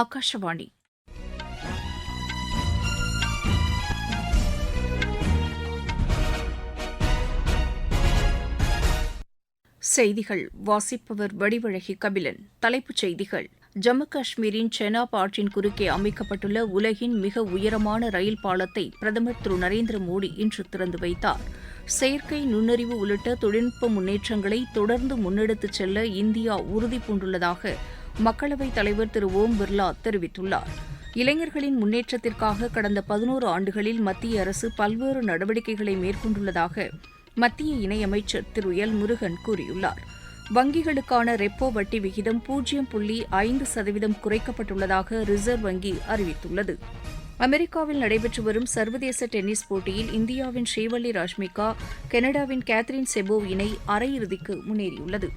ஆகாஷவாணி செய்திகள். வாசிப்பவர் வடிவழகி கபிலன். தலைப்புச் செய்திகள். ஜம்மு காஷ்மீரின் செனாப் ஆற்றின் குறுக்கே அமைக்கப்பட்டுள்ள உலகின் மிக உயரமான ரயில் பாலத்தை பிரதமர் திரு நரேந்திர மோடி இன்று திறந்து வைத்தார். செயற்கை நுண்ணறிவு உள்ளிட்ட தொழில்நுட்ப முன்னேற்றங்களை தொடர்ந்து முன்னெடுத்துச் செல்ல இந்தியா உறுதிபூண்டுள்ளதாக மக்களவைத் தலைவர் திரு ஓம் பிர்லா தெரிவித்துள்ளார். இளைஞர்களின் முன்னேற்றத்திற்காக கடந்த பதினோரு ஆண்டுகளில் மத்திய அரசு பல்வேறு நடவடிக்கைகளை மேற்கொண்டுள்ளதாக மத்திய இணையமைச்சர் திரு எல் முருகன் கூறியுள்ளார். வங்கிகளுக்கான ரெப்போ வட்டி விகிதம் பூஜ்ஜியம் புள்ளி ஐந்து சதவீதம் குறைக்கப்பட்டுள்ளதாக ரிசர்வ் வங்கி அறிவித்துள்ளது. அமெரிக்காவில் நடைபெற்று வரும் சர்வதேச டென்னிஸ் போட்டியில் இந்தியாவின் ஸ்ரீவள்ளி ராஷ்மிகா கனடாவின் கேத்ரின் செபோ இணை அரையிறுதிக்கு முன்னேறியுள்ளது.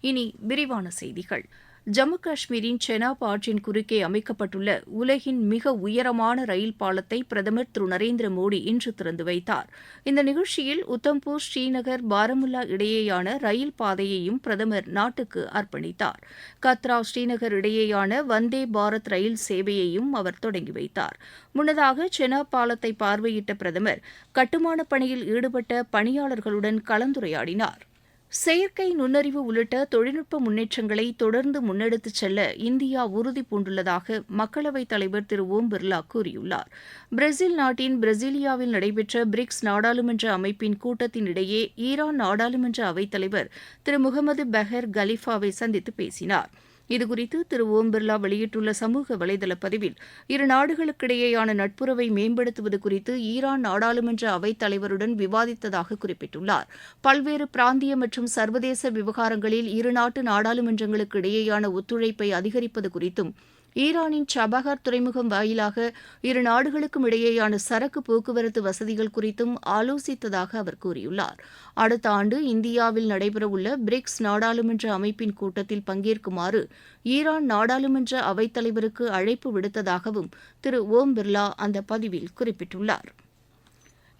இனி விரிவான செய்திகள். ஜம்மு காஷ்மீரின் செனாப் ஆற்றின் குறுக்கே அமைக்கப்பட்டுள்ள உலகின் மிக உயரமான ரயில் பாலத்தை பிரதமர் திரு. நரேந்திர மோடி இன்று திறந்து வைத்தார். இந்த நிகழ்ச்சியில் உத்தம்பூர் ஸ்ரீநகர் பாரமுல்லா இடையேயான ரயில் பாதையையும் பிரதமர் நாட்டுக்கு அர்ப்பணித்தார். கத்ரா ஸ்ரீநகர் இடையேயான வந்தே பாரத் ரயில் சேவையையும் அவர் தொடங்கி வைத்தார். முன்னதாக செனாப் பாலத்தை பார்வையிட்ட பிரதமர் கட்டுமானப் பணியில் ஈடுபட்ட பணியாளர்களுடன் கலந்துரையாடினார். செயற்கை நுண்ணறிவு உள்ளிட்ட தொழில்நுட்ப முன்னேற்றங்களை தொடர்ந்து முன்னெடுத்துச் செல்ல இந்தியா உறுதி பூண்டுள்ளதாக மக்களவைத் தலைவர் திரு ஓம் பிர்லா கூறியுள்ளார். பிரேசில் நாட்டின் பிரேசிலியாவில் நடைபெற்ற பிரிக்ஸ் நாடாளுமன்ற அமைப்பின் கூட்டத்தினிடையே ஈரான் நாடாளுமன்ற அவைத்தலைவர் திரு முகமது பெஹர் கலிஃபாவை சந்தித்து பேசினார். இதுகுறித்து திரு ஓம் பிர்லா வெளியிட்டுள்ள சமூக வலைதள பதிவில் இரு நாடுகளுக்கிடையேயான நட்புறவை மேம்படுத்துவது குறித்து ஈரான் நாடாளுமன்ற அவைத் தலைவருடன் விவாதித்ததாக குறிப்பிட்டுள்ளார். பல்வேறு பிராந்திய மற்றும் சர்வதேச விவகாரங்களில் இரு நாட்டு நாடாளுமன்றங்களுக்கு இடையேயான ஒத்துழைப்பை அதிகரிப்பது குறித்தும் ஈரானின் சபஹார் துறைமுகம் வாயிலாக இரு நாடுகளுக்கும் இடையேயான சரக்கு போக்குவரத்து வசதிகள் குறித்தும் ஆலோசித்ததாக அவர் கூறியுள்ளார். அடுத்த ஆண்டு இந்தியாவில் நடைபெறவுள்ள பிரிக்ஸ் நாடாளுமன்ற அமைப்பின் கூட்டத்தில் பங்கேற்குமாறு ஈரான் நாடாளுமன்ற அவைத்தலைவருக்கு அழைப்பு விடுத்ததாகவும் திரு ஓம் பிர்லா அந்த பதிவில் குறிப்பிட்டுள்ளார்.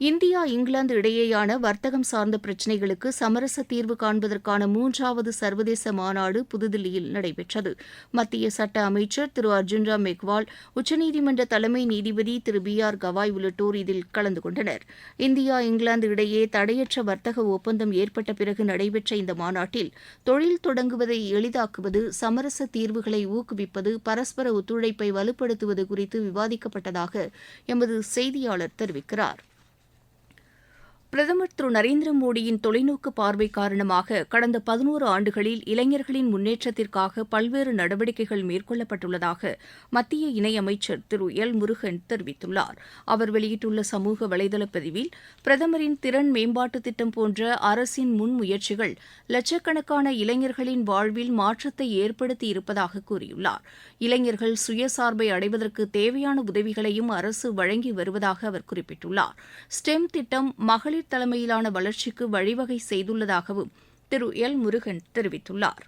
இந்தியா இங்கிலாந்து இடையேயான வர்த்தகம் சார்ந்த பிரச்சினைகளுக்கு சமரச தீர்வு காண்பதற்கான மூன்றாவது சர்வதேச மாநாடு புதுதில்லியில் நடைபெற்றது. மத்திய சட்ட அமைச்சர் திரு அர்ஜுன் ராம் மெக்வால் உச்சநீதிமன்ற தலைமை நீதிபதி திரு பி ஆர் கவாய் உள்ளிட்டோர் இதில் கலந்து கொண்டனர். இந்தியா இங்கிலாந்து இடையே தடையற்ற வர்த்தக ஒப்பந்தம் ஏற்பட்ட பிறகு நடைபெற்ற இந்த மாநாட்டில் தொழில் தொடங்குவதை எளிதாக்குவது சமரச தீர்வுகளை ஊக்குவிப்பது பரஸ்பர ஒத்துழைப்பை வலுப்படுத்துவது குறித்து விவாதிக்கப்பட்டதாக எமது செய்தியாளர் தெரிவிக்கிறார். பிரதமர் திரு நரேந்திர மோடியின் தொலைநோக்கு பார்வை காரணமாக கடந்த பதினோரு ஆண்டுகளில் இளைஞர்களின் முன்னேற்றத்திற்காக பல்வேறு நடவடிக்கைகள் மேற்கொள்ளப்பட்டுள்ளதாக மத்திய இணையமைச்சர் திரு எல் முருகன் தெரிவித்துள்ளார். அவர் வெளியிட்டுள்ள சமூக வலைதள பதிவில் பிரதமரின் திறன் மேம்பாட்டு திட்டம் போன்ற அரசின் முன்முயற்சிகள் லட்சக்கணக்கான இளைஞர்களின் வாழ்வில் மாற்றத்தை ஏற்படுத்தி இருப்பதாக கூறியுள்ளார். இளைஞர்கள் சுயசார்பை அடைவதற்கு தேவையான உதவிகளையும் அரசு வழங்கி வருவதாக அவர் குறிப்பிட்டுள்ளார். ஸ்டெம் திட்டம் மகளிர் தலைமையிலான வளர்ச்சிக்கு வழிவகை செய்துள்ளதாகவும் திரு எல். முருகன் தெரிவித்துள்ளார்.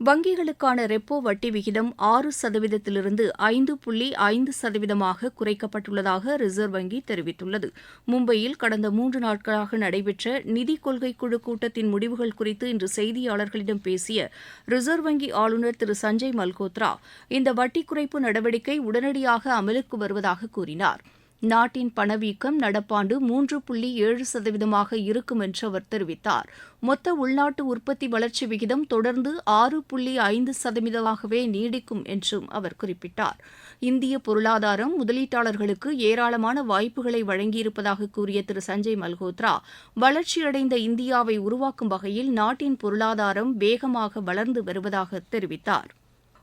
வங்கிகளுக்கான ரெப்போ வட்டி விகிதம் ஆறு சதவீதத்திலிருந்து ஐந்து புள்ளி ஐந்து சதவீதமாக குறைக்கப்பட்டுள்ளதாக ரிசர்வ் வங்கி தெரிவித்துள்ளது. மும்பையில் கடந்த மூன்று நாட்களாக நடைபெற்ற நிதி கொள்கை குழு கூட்டத்தின் முடிவுகள் குறித்து இன்று செய்தியாளர்களிடம் பேசிய ரிசர்வ் வங்கி ஆளுநர் திரு சஞ்சய் மல்கோத்ரா இந்த வட்டி குறைப்பு நடவடிக்கை உடனடியாக அமலுக்கு வருவதாக கூறினார். நாட்டின் பணவீக்கம் நடப்பாண்டு மூன்று புள்ளி ஏழு சதவீதமாக இருக்கும் என்று அவர் தெரிவித்தார். மொத்த உள்நாட்டு உற்பத்தி வளர்ச்சி விகிதம் தொடர்ந்து ஆறு புள்ளி ஐந்து சதவீதமாகவே நீடிக்கும் என்றும் அவர் குறிப்பிட்டார். இந்திய பொருளாதாரம் முதலீட்டாளர்களுக்கு ஏராளமான வாய்ப்புகளை வழங்கியிருப்பதாக கூறிய திரு சஞ்சய் மல்ஹோத்ரா வளர்ச்சியடைந்த இந்தியாவை உருவாக்கும் வகையில் நாட்டின் பொருளாதாரம் வேகமாக வளர்ந்து வருவதாக தெரிவித்தார்.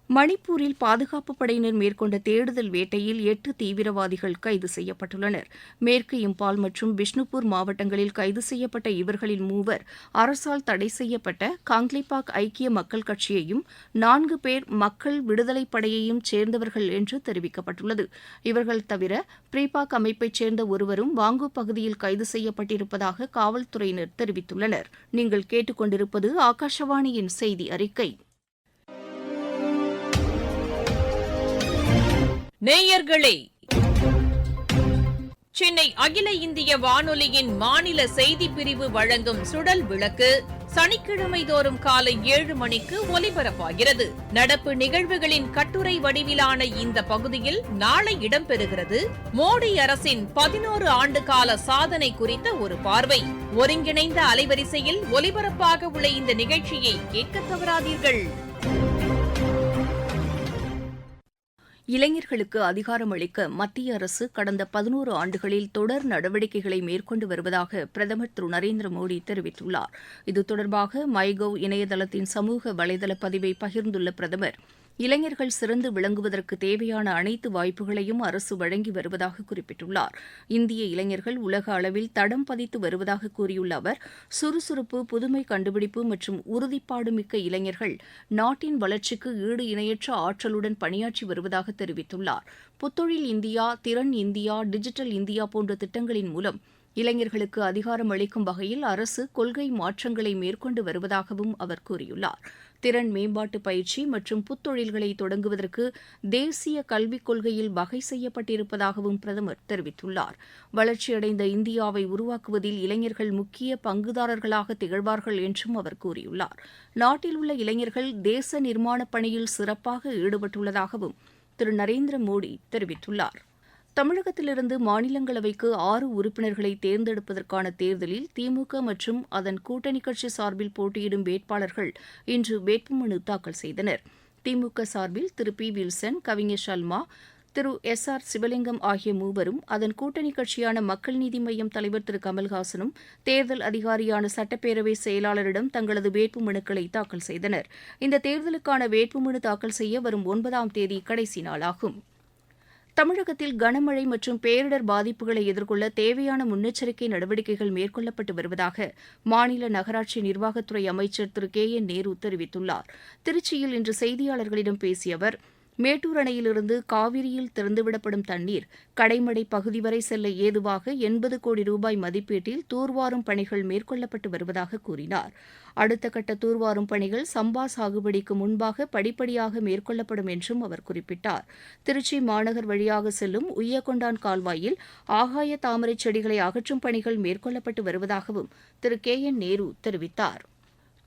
மணிப்பூரில் பாதுகாப்பு படையினர் மேற்கொண்ட தேடுதல் வேட்டையில் எட்டு தீவிரவாதிகள் கைது செய்யப்பட்டுள்ளனர். மேற்கு இம்பால் மற்றும் பிஷ்ணுபூர் மாவட்டங்களில் கைது செய்யப்பட்ட இவர்களில் மூவர் அரசால் தடை செய்யப்பட்ட காங்க்லிபாக் ஐக்கிய மக்கள் கட்சியையும் நான்கு பேர் மக்கள் விடுதலைப் படையையும் சேர்ந்தவர்கள் என்று தெரிவிக்கப்பட்டுள்ளது. இவர்கள் தவிர பிரீபாக் அமைப்பைச் சேர்ந்த ஒருவரும் வாங்கு பகுதியில் கைது செய்யப்பட்டிருப்பதாக காவல்துறையினர் தெரிவித்துள்ளனர். நீங்கள் கேட்டுக்கொண்டிருப்பது ஆகாஷவாணியின் செய்தி அறிக்கை. நேயர்களே சென்னை அகில இந்திய வானொலியின் மாநில செய்திப் பிரிவு வழங்கும் சுடல் விளக்கு சனிக்கிழமை தோறும் காலை ஏழு மணிக்கு ஒலிபரப்பாகிறது. நடப்பு நிகழ்வுகளின் கட்டுரை வடிவிலான இந்த பகுதியில் நாளை இடம்பெறுகிறது. மோடி அரசின் பதினோரு ஆண்டு கால சாதனை குறித்த ஒரு பார்வை. ஒருங்கிணைந்த அலைவரிசையில் ஒலிபரப்பாக உள்ள இந்த நிகழ்ச்சியை கேட்க தவறாதீர்கள். இளைஞர்களுக்கு அதிகாரம் அளிக்க மத்திய அரசு கடந்த பதினோரு ஆண்டுகளில் தொடர் நடவடிக்கைகளை மேற்கொண்டு வருவதாக பிரதமர் திரு நரேந்திர மோடி தெரிவித்துள்ளார். இது தொடர்பாக மைகவ் இணையதளத்தின் சமூக வலைதள பதிவை பகிர்ந்துள்ள பிரதமர் இளைஞர்கள் சிறந்து விளங்குவதற்கு தேவையான அனைத்து வாய்ப்புகளையும் அரசு வழங்கி வருவதாக குறிப்பிட்டுள்ளார். இந்திய இளைஞர்கள் உலக அளவில் தடம் பதித்து வருவதாக கூறியுள்ள அவர் சுறுசுறுப்பு புதுமை கண்டுபிடிப்பு மற்றும் உறுதிப்பாடு மிக்க இளைஞர்கள் நாட்டின் வளர்ச்சிக்கு ஈடு இணையற்ற ஆற்றலுடன் பணியாற்றி வருவதாக தெரிவித்துள்ளார். புத்தொழில் இந்தியா திறன் இந்தியா டிஜிட்டல் இந்தியா போன்ற திட்டங்களின் மூலம் இளைஞர்களுக்கு அதிகாரம் அளிக்கும் வகையில் அரசு கொள்கை மாற்றங்களை மேற்கொண்டு வருவதாகவும் அவர் கூறியுள்ளார். திறன் மேம்பாட்டு பயிற்சி மற்றும் புத்தொழில்களை தொடங்குவதற்கு தேசிய கல்விக் கொள்கையில் வகை செய்யப்பட்டிருப்பதாகவும் பிரதமர் தெரிவித்துள்ளார். வளர்ச்சியடைந்த இந்தியாவை உருவாக்குவதில் இளைஞர்கள் முக்கிய பங்குதாரர்களாக திகழ்வார்கள் என்றும் அவர் கூறியுள்ளார். நாட்டில் உள்ள இளைஞர்கள் தேச நிர்மாணப் பணியில் சிறப்பாக ஈடுபட்டுள்ளதாகவும் திரு. நரேந்திர மோடி தெரிவித்துள்ளார். தமிழகத்திலிருந்து மாநிலங்களவைக்கு ஆறு உறுப்பினர்களை தேர்ந்தெடுப்பதற்கான தேர்தலில் திமுக மற்றும் அதன் கூட்டணி கட்சி சார்பில் போட்டியிடும் வேட்பாளர்கள் இன்று வேட்புமனு தாக்கல் செய்தனர். திமுக சார்பில் திரு பி வில்சன் கவிஞர் சல்மா திரு எஸ் ஆர் சிவலிங்கம் ஆகிய மூவரும் அதன் கூட்டணி கட்சியான மக்கள் நீதி மய்யம் தலைவர் திரு கமல்ஹாசனும் தேர்தல் அதிகாரியான சட்டப்பேரவை செயலாளரிடம் தங்களது வேட்புமனுக்களை தாக்கல் செய்தனர். இந்த தேர்தலுக்கான வேட்புமனு தாக்கல் செய்ய வரும் ஒன்பதாம் தேதி கடைசி நாளாகும். தமிழகத்தில் கனமழை மற்றும் பேரிடர் பாதிப்புகளை எதிர்கொள்ள தேவையான முன்னெச்சரிக்கை நடவடிக்கைகள் மேற்கொள்ளப்பட்டு வருவதாக மாநில நகராட்சி நிர்வாகத்துறை அமைச்சர் திரு கே என் நேரு தெரிவித்துள்ளார். திருச்சியில் இன்று செய்தியாளர்களிடம் பேசிய அவர் மேட்டூர் அணையிலிருந்து காவிரியில் திறந்துவிடப்படும் தண்ணீர் கடைமடை பகுதி வரை செல்ல ஏதுவாக எண்பது கோடி ரூபாய் மதிப்பீட்டில் தூர்வாரும் பணிகள் மேற்கொள்ளப்பட்டு வருவதாக கூறினார். அடுத்த கட்ட தூர்வாரும் பணிகள் சம்பா சாகுபடிக்கு முன்பாக படிப்படியாக மேற்கொள்ளப்படும் என்றும் அவர் குறிப்பிட்டார். திருச்சி மாநகர் வழியாக செல்லும் உய்யக்கொண்டான் கால்வாயில் ஆகாய தாமரை செடிகளை அகற்றும் பணிகள் மேற்கொள்ளப்பட்டு வருவதாகவும் திரு கே என் நேரு தெரிவித்தார்.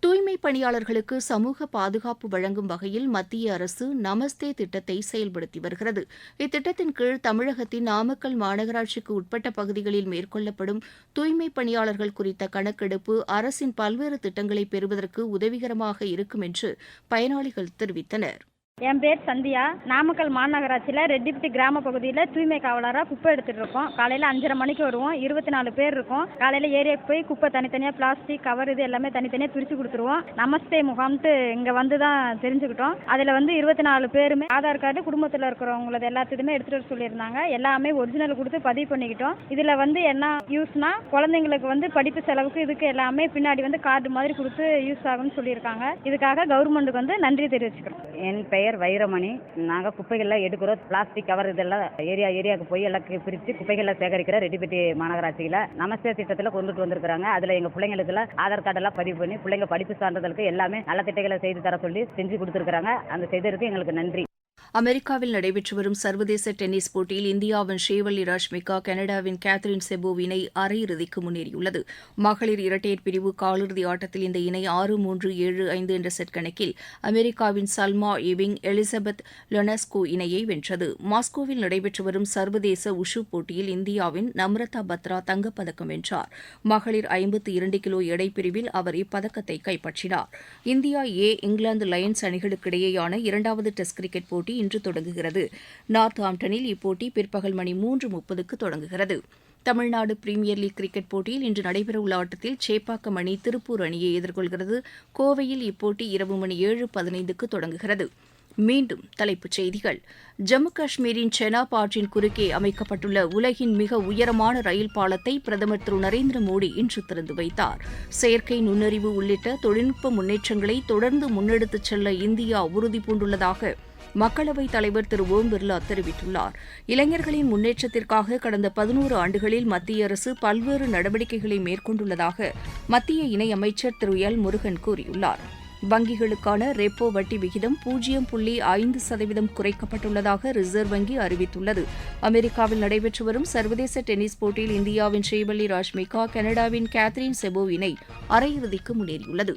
தூய்மை பணியாளர்களுக்கு சமூக பாதுகாப்பு வழங்கும் வகையில் மத்திய அரசு நமஸ்தே திட்டத்தை செயல்படுத்தி வருகிறது. இத்திட்டத்தின் கீழ் தமிழகத்தின் நாமக்கல் மாநகராட்சிக்கு உட்பட்ட பகுதிகளில் மேற்கொள்ளப்படும் தூய்மை பணியாளர்கள் குறித்த கணக்கெடுப்பு அரசின் பல்வேறு திட்டங்களை பெறுவதற்கு உதவிகரமாக இருக்கும் என்று பயனாளிகள் தெரிவித்தனர். என் பேர் சந்தியா. நாமக்கல் மாநகராட்சியில் ரெட்டிப்பட்டி கிராம பகுதியில் தூய்மை காவலராக குப்பை எடுத்துகிட்டு இருக்கோம். காலையில் அஞ்சரை மணிக்கு வருவோம். இருபத்தி நாலு பேர் இருக்கோம். காலையில் ஏரியாவுக்கு போய் குப்பை தனித்தனியாக பிளாஸ்டிக் கவர் இது எல்லாமே தனித்தனியாக பிரித்து கொடுத்துருவோம். நமஸ்தே முகாம்ட்டு இங்கே வந்து தான் தெரிஞ்சுக்கிட்டோம். அதில் வந்து இருபத்தி நாலு பேருமே ஆதார் கார்டு குடும்பத்தில் இருக்கிறவங்களது எல்லாத்தையுமே எடுத்துகிட்டு வர சொல்லியிருந்தாங்க. எல்லாமே ஒரிஜினல் கொடுத்து பதிவு பண்ணிக்கிட்டோம். இதில் வந்து என்ன யூஸ்னா குழந்தைங்களுக்கு வந்து படிப்பு செலவுக்கு இதுக்கு எல்லாமே பின்னாடி வந்து கார்டு மாதிரி கொடுத்து யூஸ் ஆகும்னு சொல்லியிருக்காங்க. இதுக்காக கவர்மெண்ட்டுக்கு வந்து நன்றி தெரிவிச்சுக்கிறோம். என் பெயர் வைரமணி. நாங்கள் குப்பைகள்லாம் எடுக்கிறோம். பிளாஸ்டிக் கவர் இதெல்லாம் ஏரியா ஏரியாவுக்கு போய் எல்லாம் பிரித்து குப்பைகள்லாம் சேகரிக்கிற ரெட்டிப்பட்டி மாநகராட்சியில் நமஸ்தே திட்டத்தில் கொண்டுட்டு வந்திருக்கிறாங்க. அதில் எங்கள் பிள்ளைங்களுக்குலாம் ஆதார் கார்டெல்லாம் பதிவு பண்ணி பிள்ளைங்க படிப்பு சான்றிதழுக்கு எல்லாமே நல்ல திட்டங்களை செய்து தர சொல்லி செஞ்சு கொடுத்துருக்குறாங்க. அந்த செய்ததுக்கு எங்களுக்கு நன்றி. அமெரிக்காவில் நடைபெற்று வரும் சர்வதேச டென்னிஸ் போட்டியில் இந்தியாவின் ஸ்ரீவல்லி ராஷ்மிகா கனடாவின் கேத்ரின் செபோவ் இணை அரையிறுதிக்கு முன்னேறியுள்ளது. மகளிர் இரட்டையர் பிரிவு காலிறுதி ஆட்டத்தில் இந்த இணை ஆறு மூன்று ஏழு ஐந்து என்ற செட் கணக்கில் அமெரிக்காவின் சல்மா இவிங் எலிசபெத் லொனஸ்கோ இணையை வென்றது. மாஸ்கோவில் நடைபெற்று வரும் சர்வதேச உஷு போட்டியில் இந்தியாவின் நம்ரதா பத்ரா தங்கப்பதக்கம் வென்றார். மகளிர் ஐம்பத்தி இரண்டு கிலோ எடை பிரிவில் அவர் இப்பதக்கத்தை கைப்பற்றினார். இந்தியா ஏ இங்கிலாந்து லயன்ஸ் அணிகளுக்கிடையேயான இரண்டாவது டெஸ்ட் கிரிக்கெட் போட்டி போட்டி இன்று தொடங்குகிறது. நார்த் ஆம்டனில் இப்போட்டி பிற்பகல் மணி மூன்று முப்பதுக்கு தொடங்குகிறது. தமிழ்நாடு பிரீமியர் லீக் கிரிக்கெட் போட்டியில் இன்று நடைபெறவுள்ள ஆட்டத்தில் சேப்பாக்கம் அணி திருப்பூர் அணியை எதிர்கொள்கிறது. கோவையில் இப்போட்டி இரவு மணி ஏழு பதினைந்துக்கு தொடங்குகிறது. மீண்டும் தலைப்புச் செய்திகள். ஜம்மு காஷ்மீரின் செனாப் ஆற்றின் குறுக்கே அமைக்கப்பட்டுள்ள உலகின் மிக உயரமான ரயில் பாலத்தை பிரதமர் திரு நரேந்திர மோடி இன்று திறந்து வைத்தார். செயற்கை நுண்ணறிவு உள்ளிட்ட தொழில்நுட்ப முன்னேற்றங்களை தொடர்ந்து முன்னெடுத்துச் செல்ல இந்தியா உறுதிபூண்டுள்ளதாக மக்களவைத் தலைவர் திரு ஓம் பிர்லா தெரிவித்துள்ளார். இளைஞர்களின் முன்னேற்றத்திற்காக கடந்த பதினோரு ஆண்டுகளில் மத்திய அரசு பல்வேறு நடவடிக்கைகளை மேற்கொண்டுள்ளதாக மத்திய இணையமைச்சர் திரு எல். முருகன் கூறியுள்ளார். வங்கிகளுக்கான ரெப்போ வட்டி விகிதம் பூஜ்ஜியம் புள்ளி ஐந்து சதவீதம் குறைக்கப்பட்டுள்ளதாக ரிசர்வ் வங்கி அறிவித்துள்ளது. அமெரிக்காவில் நடைபெற்று வரும் சர்வதேச டென்னிஸ் போட்டியில் இந்தியாவின் ஸ்ரீவள்ளி ராஷ்மிகா கனடாவின் கேத்ரின் செபோ இணை அரையிறுதிக்கு முன்னேறியுள்ளது.